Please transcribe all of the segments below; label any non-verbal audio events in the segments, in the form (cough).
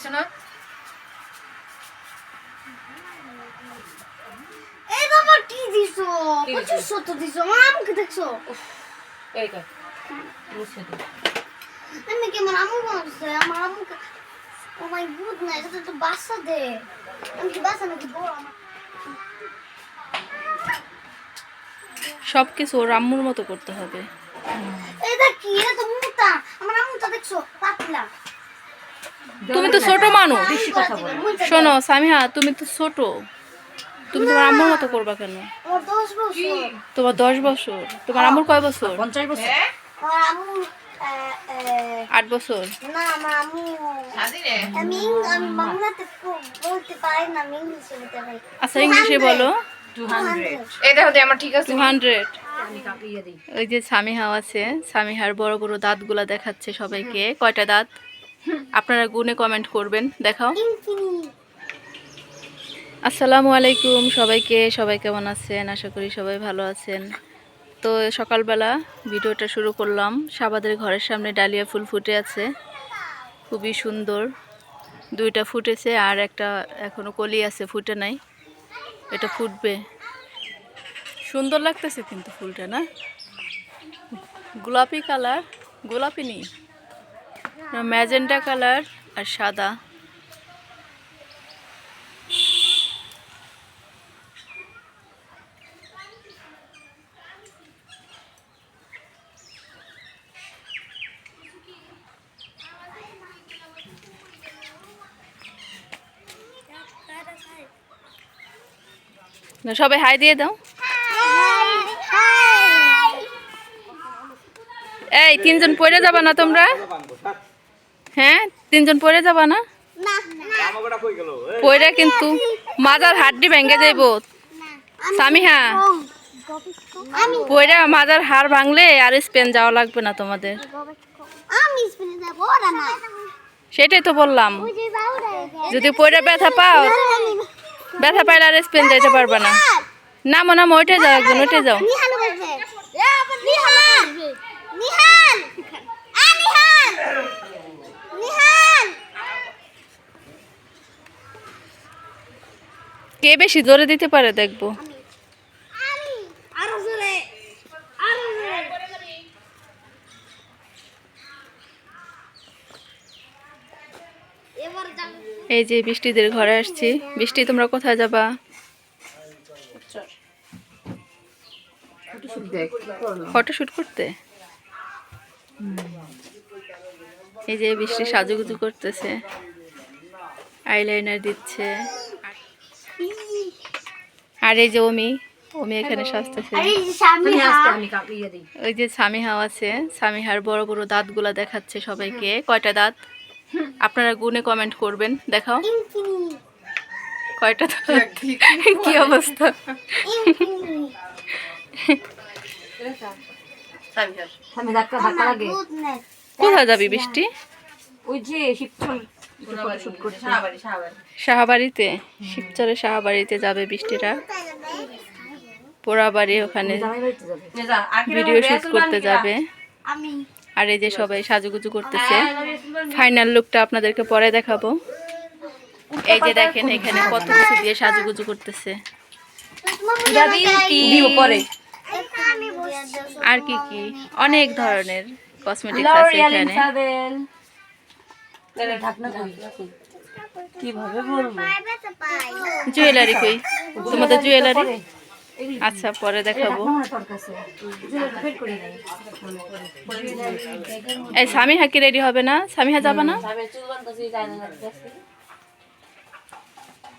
দিছো না এই বাবা কি দিছো? দিছো? পঁচিশশো তো দিছো। আমার আমাকে দেখছ? এই মুছে আমি কেমন আমু বানাচ্ছে আমার আমুকে ও মাই গুডনেস এটা তো বাচ্চা দে। আমি কি বাচ্চা নাকি বড় আমার? সব কিছু ওর আম্মুর মতো করতে হবে। এটা কি? এটা তো মুটা আমার আমুটা দেখছ পাতলা। তুমি তো ছোট মানুষ। শোনো সামিহা তুমি তো ছোট। তুমি তোমার আম্মুর মতো করবা কেন? আমার দশ বছর তোমার দশ বছর। তোমার আম্মুর কয় বছর? পঞ্চাশ বছর। আহ, আট বছর। না আমার আমু স্বাধীনে আমি ইং- আমি বাংলাতে প- বলতে পারি না আমি ইংলিশে বলতে পারি। আচ্ছা ইংলিশে বলো। এই দেখো আমার ঠিক আছে? হান্ড্রেড আমি কাপিয়ে দিই। ওই যে সামিহাও আছে। সামিহার বড় বড় দাঁতগুলা দেখাচ্ছে সবাইকে। কয়টা দাঁত? আপনারা গুনে কমেন্ট করবেন দেখাও। আসসালামু আলাইকুম সবাইকে সবাই কেমন আছেন? আশা করি সবাই ভালো আছেন। তো সকালবেলা ভিডিওটা শুরু করলাম। সাবাদের ঘরের সামনে ডালিয়া ফুল ফুটে আছে। খুবই সুন্দর। দুইটা ফুটেছে আর একটা এখনও কলি আছে ফুটে নাই। এটা ফুটবে। সুন্দর লাগতেছে কিন্তু ফুলটা না? গোলাপি কালার গোলাপি নেই। ম্যাজেন্টা কালার আর সাদা। না, সবাই হাই দিয়ে দাও। এই তিনজন পড়ে যাবা না তোমরা? হ্যাঁ তিনজন পড়ে যাবা না? পড়ে কিন্তু মাজার হাড্ডি ভেঙে যাইব। সামিহা পড়ে মাজার হাড় ভাঙলে আর স্পেন যাওয়া লাগবে না তোমাদের। সেটাই তো বললাম। যদি পড়ে ব্যথা পাও ব্যথা পাইলে আর স্পেন যাইতে পারবে না। না নামো নামো ওইটাই যাও একজন ওইটাই যাও। নিহাল কে বেশি জোরে দিতে পারে দেখব? এই যে বৃষ্টিদের ঘরে আসছি। বৃষ্টি, তোমরা কোথায় যাবা? দেখ ফটো শুট করতে? এই যে বৃষ্টি সাজুগুজু করতেছে। আইলাইনার দিচ্ছে। আর এই যে অমি অমি এখানে সাজতেছে ওই যে সামিহাও আছে সামিহার বড় বড় দাঁতগুলা দেখাচ্ছে সবাইকে। কয়টা দাঁত? আপনারা গুনে কমেন্ট করবেন দেখাও। কয়টা দাঁত? কি (laughs) অবস্থা? কোথায় যাবি বৃষ্টি? ওই যে শিবচল সাহাবাড়িতে শিবচরে সাহাবাড়িতে যাবে বৃষ্টিরা। পোড়াবাড়ি ওখানে ভিডিও শুট করতে যাবে। আর এই যে সবাই সাজুগুজু করতেছে। ফাইনাল লুকটা আপনাদেরকে পরে দেখাবো। এই যে দেখেন এখানে কত কিছু দিয়ে সাজুগুজু করতেছে। আর কি কি? অনেক ধরনের কসমেটিক্স আছে এখানে। সাবেল ঢাকনা কই কীভাবে বলব? জুয়েলারি কই? তোমাদের জুয়েলারি আচ্ছা পরে দেখাবো। এই সামিহা কি রেডি হবে না? সামিহা যাবে না?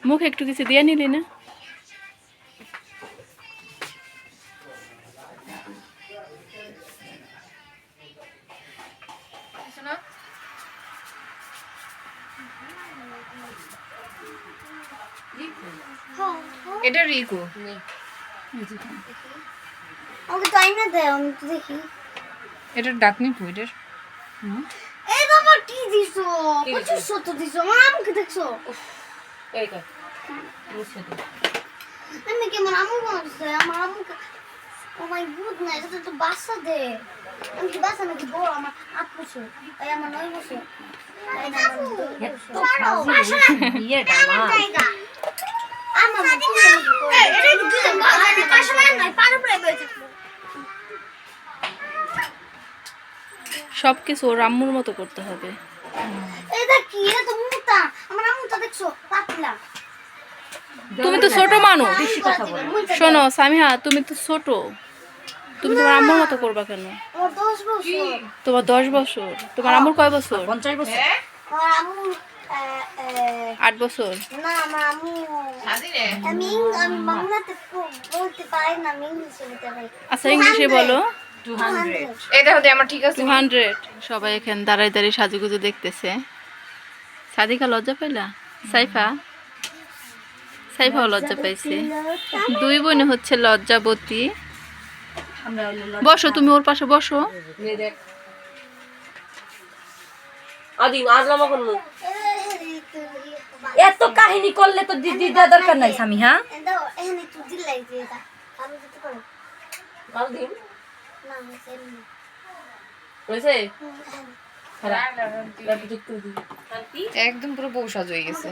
মুখ একটু কিছু দিয়ে নিলি না? এটা রিকু। ওকে তো আইনা দে আমি তো দেখি। এটা ডাকনি পু এটার। এই বাবা কি দিছো? কি দিছো? দিছো। আমার আমাকে দেখছ? এই কর। মুছে দে আমি আমু বানাচ্ছে আমার আমুকে ও মাই গুডনেস এটা তো বাচ্চা দে। আমি কি বাচ্চা নাকি বড়? আমার আট বছর। এই আমার নয় বছর। সব কিছু ওর আম্মুর মতো করতে হবে। তো তুমি তো ছোট মানুষ। শোনো সামিহা তুমি তো ছোট। তুমি তোমার আম্মুর মতো করবা কেন? তোমার দশ বছর। তোমার আম্মুর কয় বছর? পঞ্চাশ বছর। আমার আহ, আট বছর। না আমার আমি আমি বাংলাতে বলতে পারি না আমি ইংলিশে বলতে পারি। আচ্ছা ইংলিশে বলো। আমার সবাই এখানে দাঁড়ায় দাঁড়িয়ে সাজুগুজু দেখতেছে। সাদিকা লজ্জা পাইলা? সাইফা? সাইফাও লজ্জা পাইছে। দুই বোন হচ্ছে লজ্জাবতী। আমরা বসো তুমি ওর পাশে বসো আদিম আসলাম করব এত কাহিনী করলে তো দিদি দেওয়া দরকার নাই স্বামী হ্যাঁ। একদম পুরো বউ সাজ হয়ে গেছে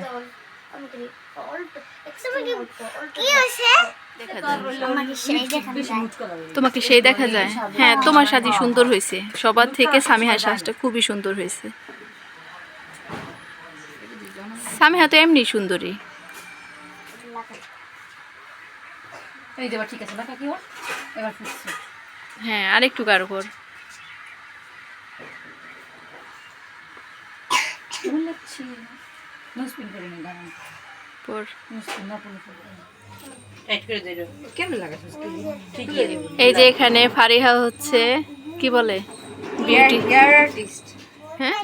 তোমাকে সেই দেখা যায়। হ্যাঁ তোমার সাজি সুন্দর হয়েছে। সবার থেকে সামিহার সাজটা খুবই সুন্দর হয়েছে। সামিহা তো এমনি সুন্দরী। হ্যাঁ আরেকটু কর। কেমন এই যে এখানে ফারিহা হচ্ছে, কি বলে? হ্যাঁ?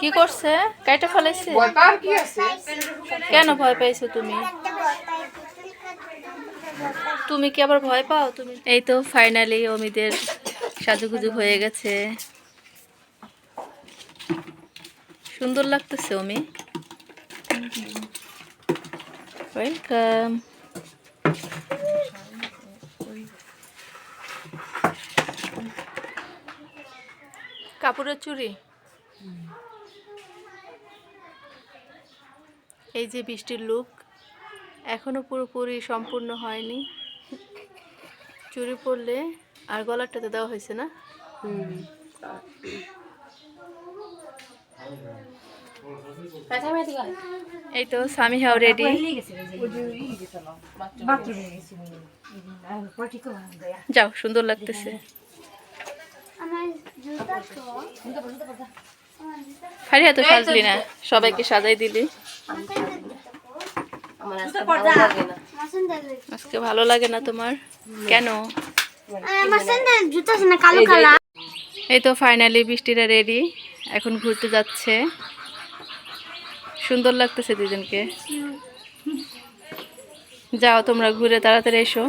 কি করছে? কাইটা ফেলাইছে? কেন ভয় পাইছো তুমি? তুমি কি আবার ভয় পাও? তুমি এই তো ফাইনালি অমিদের সাজুগুজু হয়ে গেছে। সুন্দর লাগতেছে, অমি। ওয়েলকাম কাপড়ের চুড়ি? এই যে বৃষ্টির লুক এখনও পুরোপুরি সম্পূর্ণ হয়নি। চুরি পরলে আর গলারটাতে দেওয়া হয়েছে না? এই তো রেডি ঠিক করে দেয়া। যাও সুন্দর লাগতেছে। আমার জুতা তো ফারিয়া তো সাজলি না? সবাইকে সাজাই দিলি। আজকে ভালো লাগে না। আমার স্যান্ডেল আজকে ভালো লাগে না তোমার? কেন? আমার স্যান্ডেল জুতা আছে না কালো কালার। এই তো ফাইনালি বৃষ্টিরা রেডি এখন ঘুরতে যাচ্ছে। সুন্দর লাগতেছে দুজনকে। যাও তোমরা ঘুরে তাড়াতাড়ি এসো।